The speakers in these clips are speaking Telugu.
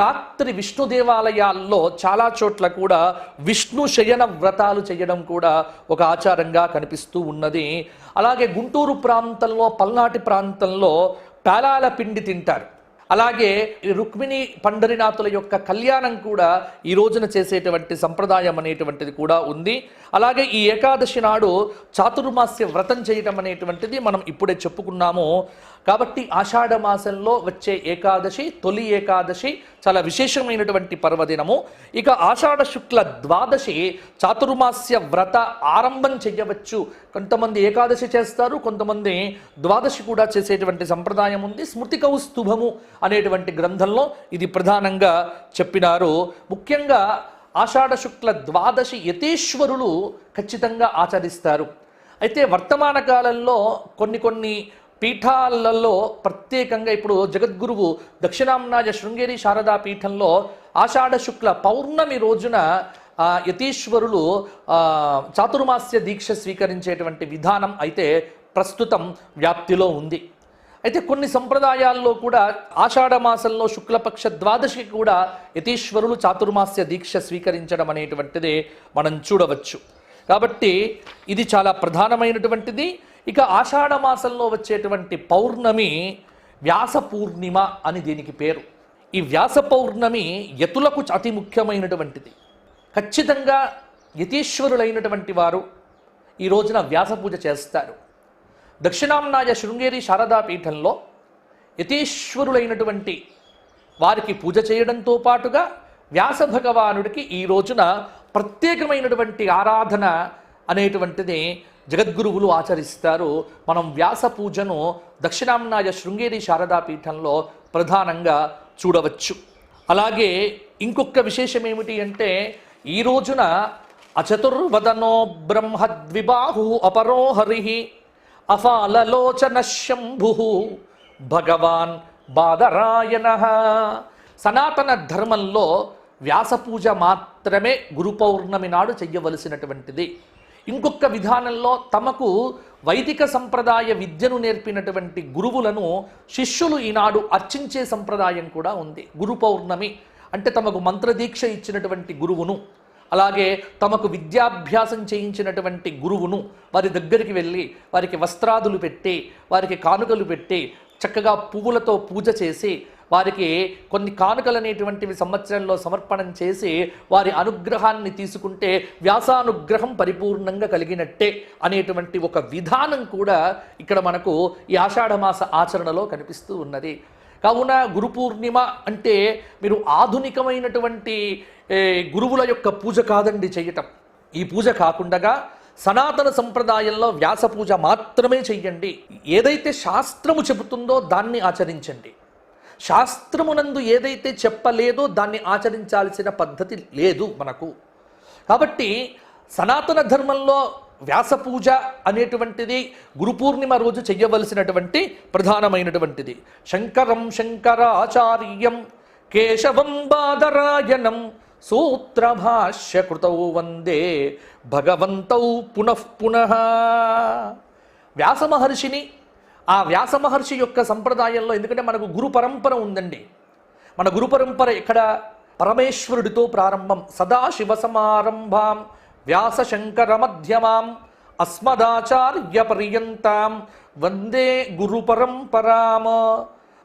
రాత్రి విష్ణు దేవాలయాల్లో చాలా చోట్ల కూడా విష్ణు శయన వ్రతాలు చేయడం కూడా ఒక ఆచారంగా కనిపిస్తూ ఉన్నది. అలాగే గుంటూరు ప్రాంతంలో పల్నాటి ప్రాంతంలో పేలాల పిండి తింటారు. అలాగే రుక్మిణి పండరినాథుల యొక్క కళ్యాణం కూడా ఈ రోజున చేసేటువంటి సంప్రదాయం అనేటువంటిది కూడా ఉంది. అలాగే ఈ ఏకాదశి నాడు చాతుర్మాస్య వ్రతం చేయటం అనేటువంటిది మనం ఇప్పుడే చెప్పుకున్నాము. కాబట్టి ఆషాఢ మాసంలో వచ్చే ఏకాదశి తొలి ఏకాదశి చాలా విశేషమైనటువంటి పర్వదినము. ఇక ఆషాఢ శుక్ల ద్వాదశి చాతుర్మాస్య వ్రత ఆరంభం చెయ్యవచ్చు. కొంతమంది ఏకాదశి చేస్తారు కొంతమంది ద్వాదశి కూడా చేసేటువంటి సంప్రదాయం ఉంది. స్మృతి కౌస్తుభము అనేటువంటి గ్రంథంలో ఇది ప్రధానంగా చెప్పినారు. ముఖ్యంగా ఆషాఢ శుక్ల ద్వాదశి యతీశ్వరులు ఖచ్చితంగా ఆచరిస్తారు. అయితే వర్తమాన కాలంలో కొన్ని కొన్ని పీఠాలలో ప్రత్యేకంగా ఇప్పుడు జగద్గురువు దక్షిణాంనాయ శృంగేరి శారదా పీఠంలో ఆషాఢ శుక్ల పౌర్ణమి రోజున యతీశ్వరులు చాతుర్మాస్య దీక్ష స్వీకరించేటువంటి విధానం అయితే ప్రస్తుతం వ్యాప్తిలో ఉంది. అయితే కొన్ని సంప్రదాయాల్లో కూడా ఆషాఢ మాసంలో శుక్లపక్ష ద్వాదశి కూడా యతీశ్వరులు చాతుర్మాస్య దీక్ష స్వీకరించడం అనేటువంటిది మనం చూడవచ్చు. కాబట్టి ఇది చాలా ప్రధానమైనటువంటిది. ఇక ఆషాఢ మాసంలో వచ్చేటువంటి పౌర్ణమి వ్యాస పూర్ణిమ అని దీనికి పేరు. ఈ వ్యాస పౌర్ణమి యతులకు అతి ముఖ్యమైనటువంటిది. ఖచ్చితంగా యతీశ్వరులైనటువంటి వారు ఈ రోజున వ్యాస పూజ చేస్తారు. దక్షిణాంనాయ శృంగేరి శారదా పీఠంలో యతీశ్వరులైనటువంటి వారికి పూజ చేయడంతో పాటుగా వ్యాస భగవానుడికి ఈ రోజున ప్రత్యేకమైనటువంటి ఆరాధన అనేటువంటిది జగద్గురువులు ఆచరిస్తారు. మనం వ్యాస పూజను దక్షిణాంనాయ శృంగేరి శారదాపీఠంలో ప్రధానంగా చూడవచ్చు. అలాగే ఇంకొక విశేషం ఏమిటి అంటే ఈ రోజున అచతుర్వదనో బ్రహ్మద్విబాహు అపరో హరి అఫాలలోచన శంభు భగవాన్ బాదరాయణ. సనాతన ధర్మంలో వ్యాస పూజ మాత్రమే గురు పౌర్ణమి నాడు చెయ్యవలసినటువంటిది. ఇంకొక విధానంలో తమకు వైదిక సంప్రదాయ విద్యను నేర్పినటువంటి గురువులను శిష్యులు ఈనాడు అర్చించే సంప్రదాయం కూడా ఉంది. గురు పౌర్ణమి అంటే తమకు మంత్రదీక్ష ఇచ్చినటువంటి గురువును అలాగే తమకు విద్యాభ్యాసం చేయించినటువంటి గురువును వారి దగ్గరికి వెళ్ళి వారికి వస్త్రాదులు పెట్టి వారికి కానుకలు పెట్టి చక్కగా పువ్వులతో పూజ చేసి వారికి కొన్ని కానుకలు అనేటువంటివి సంవత్సరంలో సమర్పణం చేసి వారి అనుగ్రహాన్ని తీసుకుంటే వ్యాసానుగ్రహం పరిపూర్ణంగా కలిగినట్టే అనేటువంటి ఒక విధానం కూడా ఇక్కడ మనకు ఈ ఆషాఢమాస ఆచరణలో కనిపిస్తూ ఉన్నది. కావున గురు పూర్ణిమ అంటే మీరు ఆధునికమైనటువంటి గురువుల యొక్క పూజ కాదండి చేయటం. ఈ పూజ కాకుండా సనాతన సంప్రదాయంలో వ్యాస పూజ మాత్రమే చెయ్యండి. ఏదైతే శాస్త్రము చెబుతుందో దాన్ని ఆచరించండి. శాస్త్రమునందు ఏదైతే చెప్పలేదో దాన్ని ఆచరించాల్సిన పద్ధతి లేదు మనకు. కాబట్టి సనాతన ధర్మంలో వ్యాస పూజ అనేటువంటిది గురు పూర్ణిమ రోజు చెయ్యవలసినటువంటి ప్రధానమైనటువంటిది. శంకరం శంకరాచార్యం కేశవం బాదరాయణం సూత్రభాష్యకృతౌ వందే భగవంతౌ పునః పునః. ఆ వ్యాసమహర్షి యొక్క సంప్రదాయంలో ఎందుకంటే మనకు గురు పరంపర ఉందండి. మన గురు పరంపర ఇక్కడ పరమేశ్వరుడితో ప్రారంభం. సదాశివ సమారంభాం వ్యాస శంకర మధ్యమాం అస్మదాచార్య పర్యంతాం వందే గురు పరంపరామ.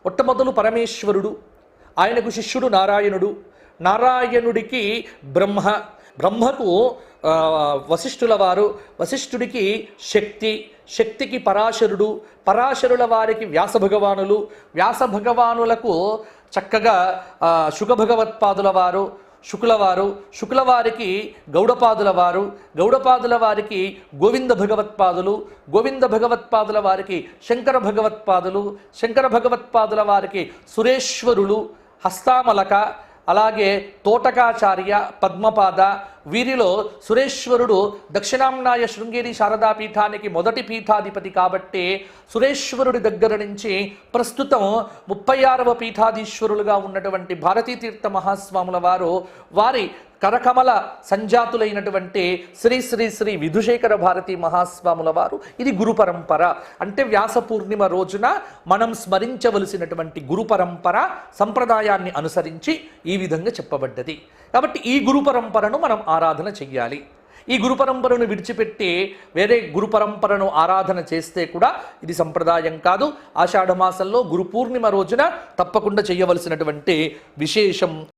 మొట్టమొదలు పరమేశ్వరుడు ఆయనకు శిష్యుడు నారాయణుడు. నారాయణుడికి బ్రహ్మ బ్రహ్మకు వశిష్ఠుల వారు వశిష్ఠుడికి శక్తి శక్తికి పరాశరుడు పరాశరుల వారికి వ్యాస భగవానులు వ్యాస భగవానులకు చక్కగా శుకభగవత్పాదుల వారు శుక్లవారు శుక్లవారికి గౌడపాదుల వారు గౌడపాదుల వారికి గోవింద భగవత్పాదులు గోవింద భగవత్పాదుల వారికి శంకర భగవత్పాదులు శంకర భగవత్పాదుల వారికి సురేశ్వరులు హస్తామలక అలాగే తోటకాచార్య పద్మపాద వీరిలో సురేశ్వరుడు దక్షిణాంనాయ శృంగేరి శారదా పీఠానికి మొదటి పీఠాధిపతి కాబట్టి సురేశ్వరుడి దగ్గర నుంచి ప్రస్తుతం ముప్పై ఆరవ పీఠాధీశ్వరులుగా ఉన్నటువంటి భారతీతీర్థ మహాస్వాముల వారు వారి కరకమల సంజాతులైనటువంటి శ్రీ శ్రీ శ్రీ విధుశేఖర భారతి మహాస్వాముల వారు. ఇది గురు పరంపర. అంటే వ్యాస పూర్ణిమ రోజున మనం స్మరించవలసినటువంటి గురు పరంపర సంప్రదాయాన్ని అనుసరించి ఈ విధంగా చెప్పబడ్డది. కాబట్టి ఈ గురు పరంపరను మనం ఆరాధన చెయ్యాలి. ఈ గురు పరంపరను విడిచిపెట్టి వేరే గురు పరంపరను ఆరాధన చేస్తే కూడా ఇది సంప్రదాయం కాదు. ఆషాఢమాసంలో గురు పూర్ణిమ రోజున తప్పకుండా చేయవలసినటువంటి విశేషం